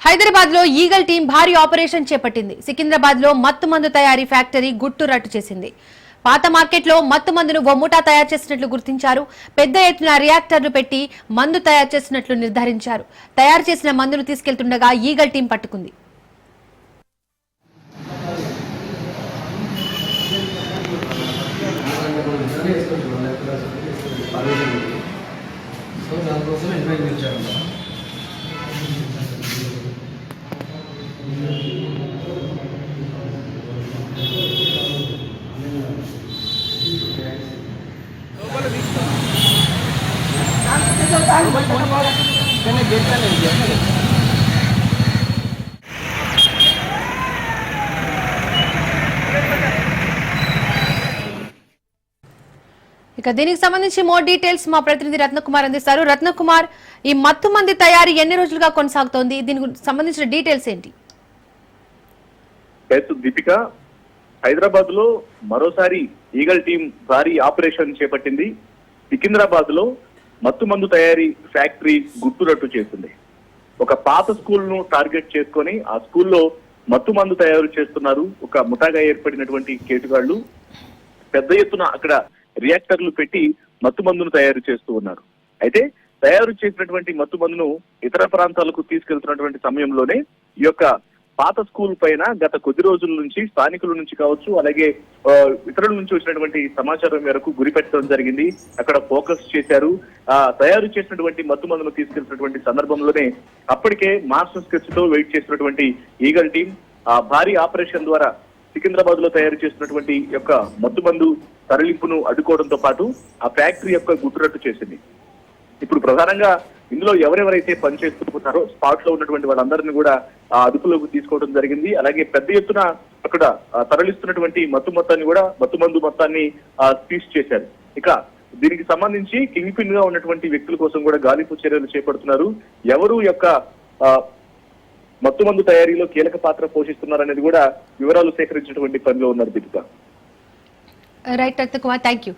హైదరాబాద్లో eagle team భారీ operation చేపట్టింది. సికింద్రాబాద్లో మత్తు మందు తయారీ ఫ్యాక్టరీ గుట్టు రట్టు చేసింది. పాత మార్కెట్లో మత్తు మందును ఒమ్ముటా తయారు చేసినట్లు గుర్తించారు. పెద్ద ఎత్తున రియాక్టర్లు పెట్టి మందు తయారు చేసినట్లు నిర్ధారించారు. తయారు చేసిన మందును తీసుకెళ్తుండగా ఈగల్ టీం పట్టుకుంది. సో దానికోసం ఎంక్వైరీ పిలిచారు ఇక దీనికి సంబంధించి మోర్ డీటెయిల్స్ మా ప్రతినిధి రత్నకుమార్ అందిస్తారు. రత్నకుమార్ ఈ మత్తు మంది తయారీ ఎన్ని రోజులుగా కొనసాగుతోంది? దీనికి సంబంధించిన డీటెయిల్స్ ఏంటి? దీపిక. హైదరాబాద్లో మరోసారి ఈగల్ టీం భారీ ఆపరేషన్ చేపట్టింది. సికింద్రాబాద్లో మత్తు మందు తయారీ ఫ్యాక్టరీ గుట్టురట్టు చేసింది. ఒక పాత స్కూల్ను టార్గెట్ చేసుకొని ఆ స్కూల్లో మత్తు మందు తయారు చేస్తున్నారు ఒక ముఠాగా ఏర్పడినటువంటి కేటుగాళ్ళు పెద్ద ఎత్తున అక్కడ రియాక్టర్లు పెట్టి మత్తు మందును తయారు చేస్తూ ఉన్నారు. అయితే తయారు చేసినటువంటి మత్తు మందును ఇతర ప్రాంతాలకు తీసుకెళ్తున్నటువంటి సమయంలోనే ఈ యొక్క పాత స్కూల్ పైన గత కొద్ది రోజుల నుంచి స్థానికుల నుంచి కావచ్చు అలాగే ఆ, ఇతరుల నుంచి వచ్చినటువంటి సమాచారం మేరకు గురిపెట్టడం జరిగింది. అక్కడ ఫోకస్ చేశారు. ఆ తయారు చేసినటువంటి మత్తు మందును తీసుకెళ్తున్నటువంటి సందర్భంలోనే అప్పటికే మాస్టర్ స్కెచ్తో వెయిట్ చేసినటువంటి ఈగల్ టీం ఆ భారీ ఆపరేషన్ ద్వారా సికింద్రాబాద్లో తయారు చేసినటువంటి యొక్క మత్తుమందు తరలింపును అడ్డుకోవడంతో పాటు ఆ ఫ్యాక్టరీ యొక్క గుట్టురట్టు చేసింది. ఇప్పుడు ప్రధానంగా ఇందులో ఎవరెవరైతే పనిచేస్తున్నారో స్పాట్లో ఉన్నటువంటి వాళ్ళందరినీ కూడా ఆ అదుపులోకి తీసుకోవడం జరిగింది. అలాగే పెద్ద ఎత్తున అక్కడ తరలిస్తున్నటువంటి మత్తు మొత్తాన్ని కూడా మత్తు మందు మొత్తాన్ని సీజ్ చేశారు. ఇక దీనికి సంబంధించి కింగ్ పిన్గా ఉన్నటువంటి వ్యక్తుల కోసం కూడా గాలింపు చర్యలు చేపడుతున్నారు. ఎవరు యొక్క మత్తుమందు మత్తు మందు తయారీలో కీలక పాత్ర పోషిస్తున్నారనేది కూడా వివరాలు సేకరించినటువంటి పనిలో ఉన్నారు దీపిక. Right thank you